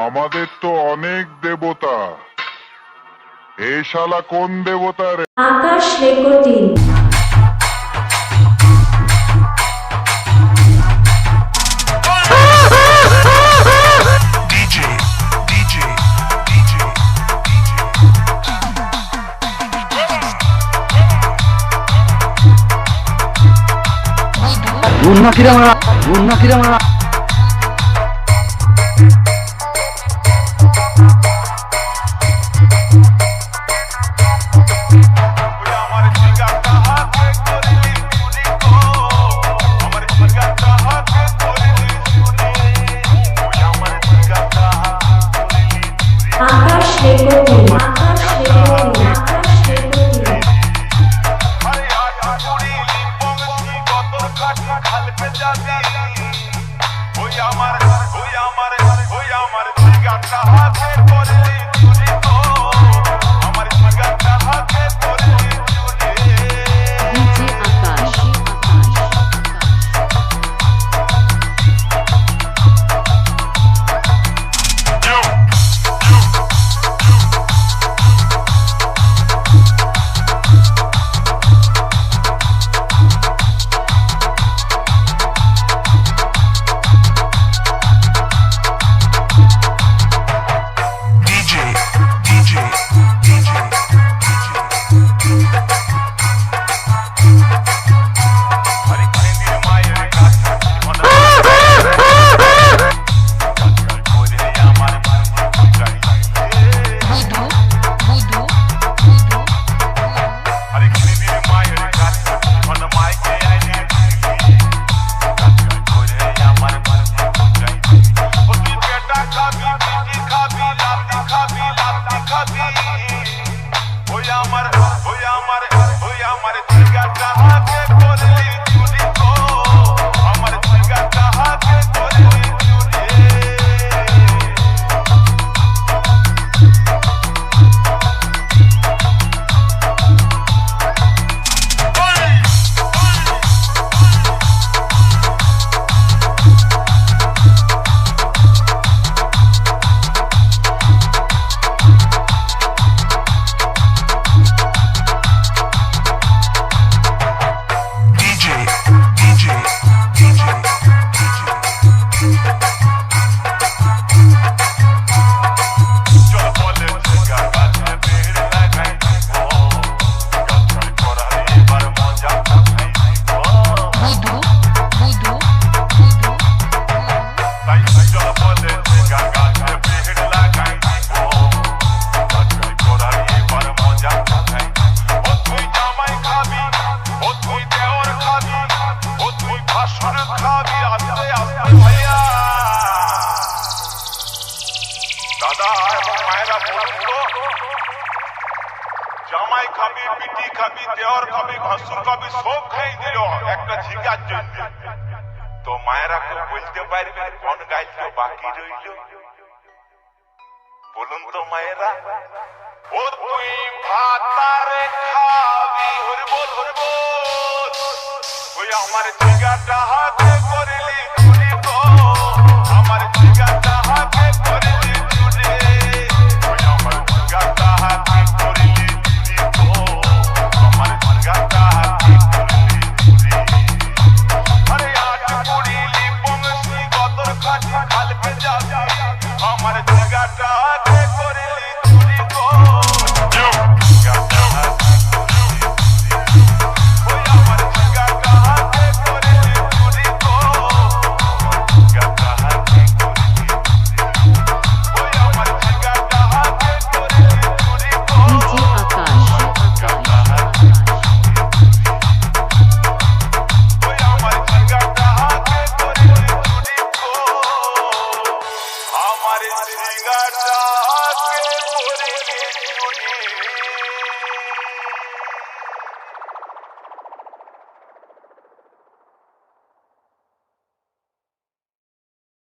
আমাদের তো অনেক দেবতা। এই শালা কোন দেবতা রে? আকাশ রেকর্ডিং রুন্না কিরা মারা রুন্না কিরা মারা। ওই আমার ওই আমার ওই আমার জিগাটা হাতে করলি দাদা এবং মায়েরা বলছিল জামাই খাবি পিটি খাবি, দেওয়ার খাবি, ভাসুর খাবি, সব খাই দিল, একটা ঝিকার জন্য। তো মায়েরা কেউ বলতে পারবে কোন গাইলকে বাকি রইল। বলুন তো মায়েরা, ও তুই ভাতারে খাবি হরি বল হরি বল ওই আমার জিগাটা